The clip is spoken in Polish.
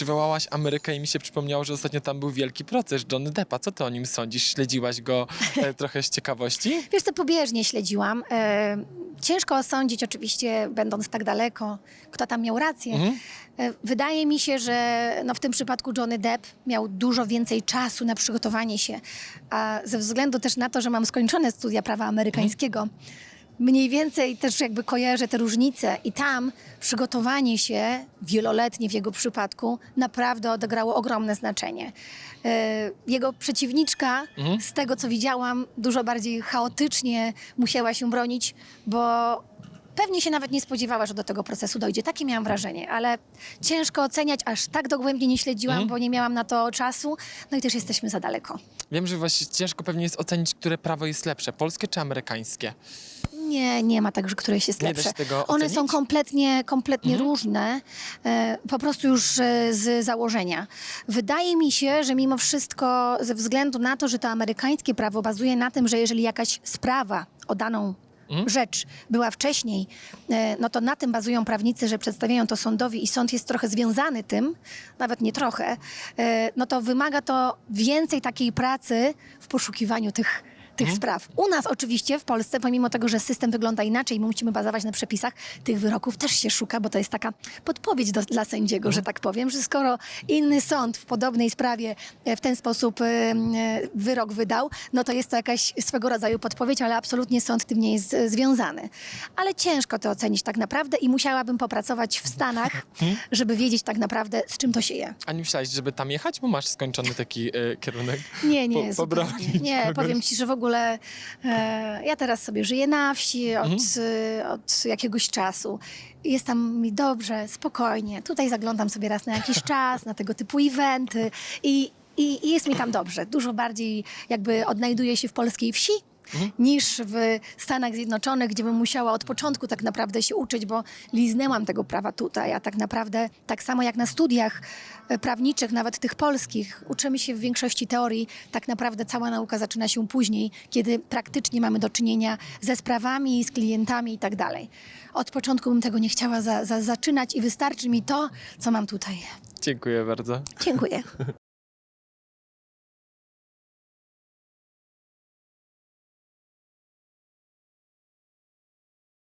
Przywołałaś Amerykę i mi się przypomniało, że ostatnio tam był wielki proces Johnny Deppa. Co ty o nim sądzisz? Śledziłaś go e, trochę z ciekawości? Wiesz co, pobieżnie śledziłam. E, ciężko osądzić oczywiście, będąc tak daleko, kto tam miał rację. Mhm. E, wydaje mi się, że no, w tym przypadku Johnny Depp miał dużo więcej czasu na przygotowanie się, a ze względu też na to, że mam skończone studia prawa amerykańskiego, mniej więcej też jakby kojarzę te różnice i tam przygotowanie się wieloletnie w jego przypadku naprawdę odegrało ogromne znaczenie. E, Jego przeciwniczka, z tego co widziałam, dużo bardziej chaotycznie musiała się bronić, bo pewnie się nawet nie spodziewała, że do tego procesu dojdzie. Takie miałam wrażenie, ale ciężko oceniać, aż tak dogłębnie nie śledziłam, bo nie miałam na to czasu, no i też jesteśmy za daleko. Wiem, że właśnie ciężko pewnie jest ocenić, które prawo jest lepsze, polskie czy amerykańskie. Nie, nie ma tak, że któreś jest Nie lepsze. One ocenić? są kompletnie, kompletnie różne, e, po prostu już e, z założenia. Wydaje mi się, że mimo wszystko, ze względu na to, że to amerykańskie prawo bazuje na tym, że jeżeli jakaś sprawa o daną rzecz była wcześniej, e, no to na tym bazują prawnicy, że przedstawiają to sądowi i sąd jest trochę związany tym, nawet nie trochę, no to wymaga to więcej takiej pracy w poszukiwaniu tych tych spraw. U nas oczywiście w Polsce, pomimo tego, że system wygląda inaczej i my musimy bazować na przepisach, tych wyroków też się szuka, bo to jest taka podpowiedź do, dla sędziego, że tak powiem, że skoro inny sąd w podobnej sprawie e, w ten sposób e, e, wyrok wydał, no to jest to jakaś swego rodzaju podpowiedź, ale absolutnie sąd tym nie jest e, związany. Ale ciężko to ocenić tak naprawdę i musiałabym popracować w Stanach, żeby wiedzieć tak naprawdę, z czym to się je. A nie myślałaś, żeby tam jechać, bo masz skończony taki e, kierunek? Nie, nie, Po- zupełnie. Nie, kogoś? powiem ci, że w ogóle e, ja teraz sobie żyję na wsi od, Mhm. od jakiegoś czasu. Jest tam mi dobrze, spokojnie. Tutaj zaglądam sobie raz na jakiś czas, na tego typu eventy i, i, i jest mi tam dobrze. Dużo bardziej jakby odnajduję się w polskiej wsi, Mhm. niż w Stanach Zjednoczonych, gdzie bym musiała od początku tak naprawdę się uczyć, bo liznęłam tego prawa tutaj, a tak naprawdę tak samo jak na studiach e, prawniczych, nawet tych polskich, uczymy się w większości teorii, tak naprawdę cała nauka zaczyna się później, kiedy praktycznie mamy do czynienia ze sprawami, z klientami i tak dalej. Od początku bym tego nie chciała za, za, zaczynać i wystarczy mi to, co mam tutaj. Dziękuję bardzo. Dziękuję.